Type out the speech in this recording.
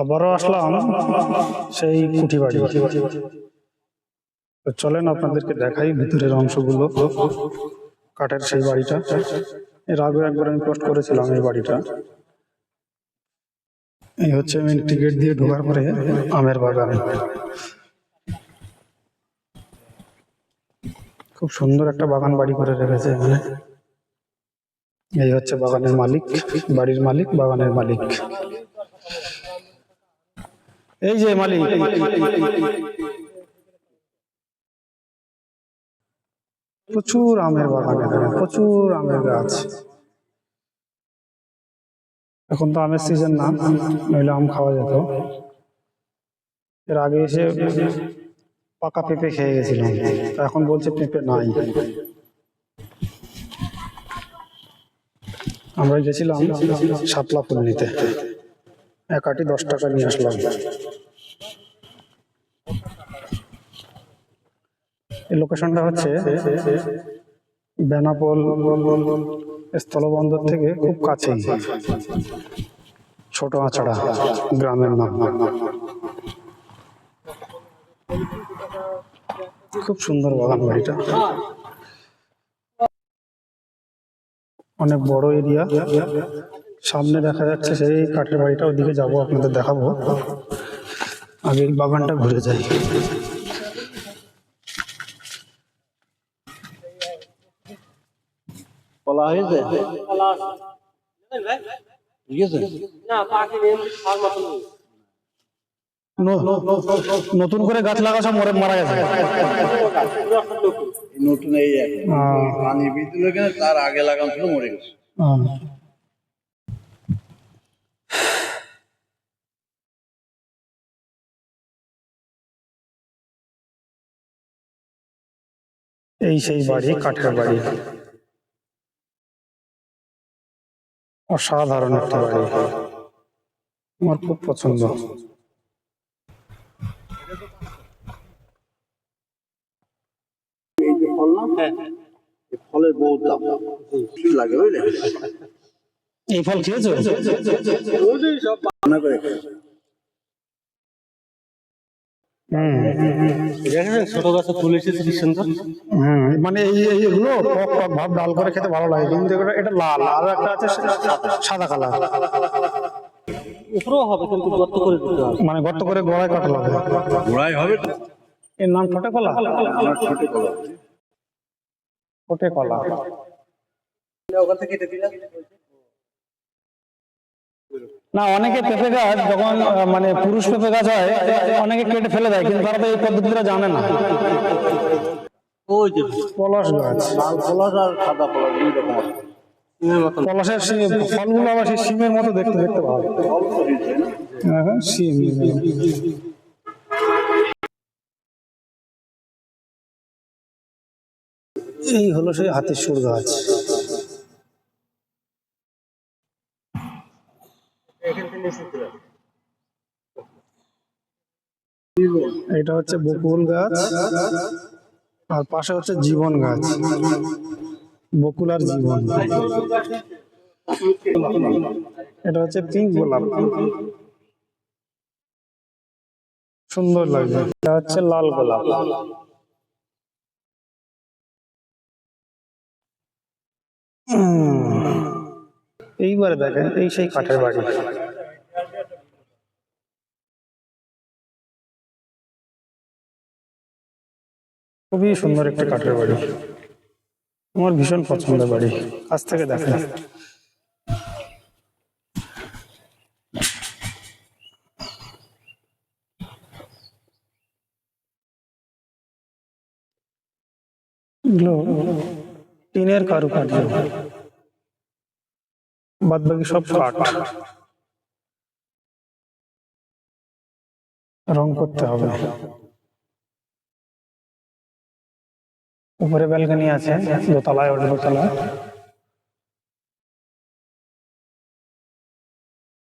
আবারও আসলাম সেই কুঠি বাড়ি। তো চলেন আপনাদেরকে দেখাই ভিতরের অংশগুলো কাঠের সেই বাড়িটা। এর আগে একবার আমি পোস্ট করেছিলাম এই বাড়িটা। এই হচ্ছে মেন টিকিট দিয়ে ঢোকার পরে আমের বাগান। খুব সুন্দর একটা বাগান বাড়ি করে রেখেছে এখানে। এই হচ্ছে বাগানের মালিক বাড়ির মালিক বাগানের মালিক। এই যে মালিক। প্রচুর আমের বাগান এখানে প্রচুর আমের গাছ। এখন তো আমের সিজন না নইলে আম খাওয়া যেত। এর আগে এসে পাকা পেঁপে খেয়ে গেছিলাম তা এখন বলছে পেঁপে নাই। আমরা গেছিলাম শাপলা ফুল নিতে। এক আটি দশ টাকা নিয়ে আসলাম। লোকেশনটা হচ্ছে বেনাপোল স্থলবন্দর থেকে খুব কাছেই। ছোট আছড়া গ্রামের নাম। খুব সুন্দর বাগান বাড়িটা। অনেক বড় এরিয়া। সামনে দেখা যাচ্ছে সেই কাঠের বাড়িটা, ওদিকে যাব, আপনাদের দেখাবো। আগে বাগানটা ঘুরে যাই। বলা হয়েছে? ঠিক আছে নতুন করে গাছ লাগা সব মরে মারা গেছে। নতুন এই পানি বিদ্যুৎ তার আগে লাগানো ছিল মরে গেছে। এই সেই বাড়ি কাঠের বাড়ি। অসাধারণ একটা বাড়ি। আমার খুব পছন্দ। এই যে ফল না? ফলের বহুত দাম। লাগে বুঝলে? এই ফল খেয়েছো? সব করে ছোট গাছে ফুল এসেছে কি সুন্দর হুম মানে এই এই- এগুলো টক টক ভাব ডাল করে খেতে ভালো লাগে কিন্তু এটা- লাল। আর একটা আছে সাদা। কালার। উপরেও হবে কিন্তু গর্ত করে দিতে হবে। মানে গর্ত করে গড়ায় কাটা লাগে গোড়াই হবে? এর নাম ঠোঁটে কলা? ছোট কলা। ওখান থেকে কেটে দিলাম। না অনেকে পেঁপে গাছ যখন মানে পুরুষ পেঁপে গাছ হয় অনেকে কেটে ফেলে দেয় কিন্তু তারা তো এই পদ্ধতিটা জানে না। ওই যে পলাশ গাছ। লাল আর সাদা দুই রকম পলাশের ফলগুলো আবার সেই শিমের মতো দেখতে দেখতে ভালো। হ্যাঁ, এই হলো সেই হাতের সুর গাছ। এটা হচ্ছে বকুল গাছ, আর পাশে হচ্ছে জীবন গাছ। বকুল আর জীবন। এটা হচ্ছে পিঙ্ক গোলাপ। সুন্দর লাগবে। এটা হচ্ছে লাল গোলাপ। এইবারে দেখেন, এই সেই কাঠের বাড়ি। খুবই সুন্দর একটা কাঠের বাড়ি। আমার ভীষণ পছন্দের বাড়ি। কাছ থেকে দেখা। টিনের কারুকার্য। বাদ বাকি সব কাঠ। রং করতে হবে। উপরে ব্যালকনি আছে দোতলায় ওটা দোতলায়